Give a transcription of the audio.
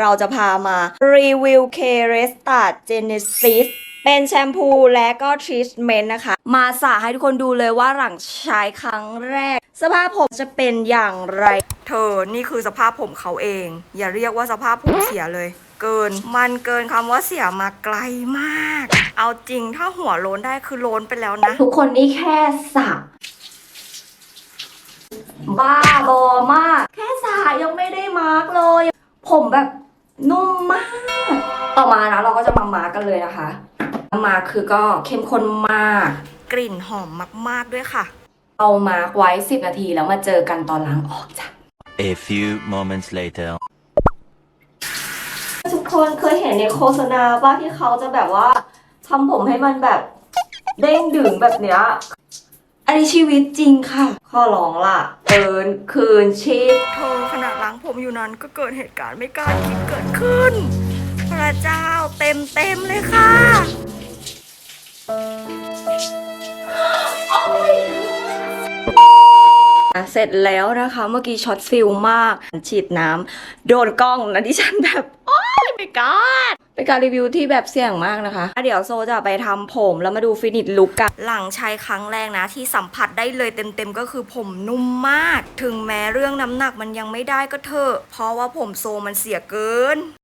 เราจะพามารีวิว K Restart Genesis เป็นแชมพูและก็ทรีทเมนต์นะคะ มาสาให้ทุกคนดูเลยว่าหลังใช้ครั้งแรก สภาพผมจะเป็นอย่างไร เธอนี่คือสภาพผมเขาเอง อย่าเรียกว่าสภาพผมเสียเลย เกิน มันเกินคำว่าเสียมาไกลมาก เอาจริงถ้าหัวโล้นได้คือโล้นไปแล้วนะ ทุกคนนี่แค่สระบ้าบอมาก แค่สระยังไม่ได้มาร์กเลย ผมแบบ นุ่มมาก ต่อมานะเราก็จะมามาร์กกันเลยนะคะมาร์กคือก็เข้มข้นมาก กลิ่นหอมมาก ๆ ด้วยค่ะ เอามาร์กไว้ 10 นาทีแล้วมาเจอกันตอนล้างออกจ้ะ A few moments later. ทุกคนเคยเห็นในโฆษณาว่าที่เขาจะแบบว่าทำผมให้มันแบบเด้งดึงแบบเนี้ย อันนี้ชีวิตจริงค่ะ ข้อร้องล่ะเกินคืนชีพเธอขณะล้างผมอยู่นั้นก็เกิดเหตุการณ์ไม่คาดคิดเกิดขึ้น พระเจ้าเต็มเต็มๆเลยค่ะเสร็จแล้วนะคะ เมื่อกี้ช็อตฟิลมากฉีดน้ำโดนกล้องนะดิฉันแบบ โอ้ยไม่กอด เป็นการรีวิวที่แบบเสี่ยงมากนะคะเดี๋ยวโซจะไปทำผมแล้วมาดูฟินิชลุกกัน หลังใช้ครั้งแรกนะ ที่สัมผัสได้เลยเต็มๆ ก็คือผมนุ่มมาก ถึงแม้เรื่องน้ำหนักมันยังไม่ได้ก็เถอะ เพราะว่าผมโซมันเสียเกิน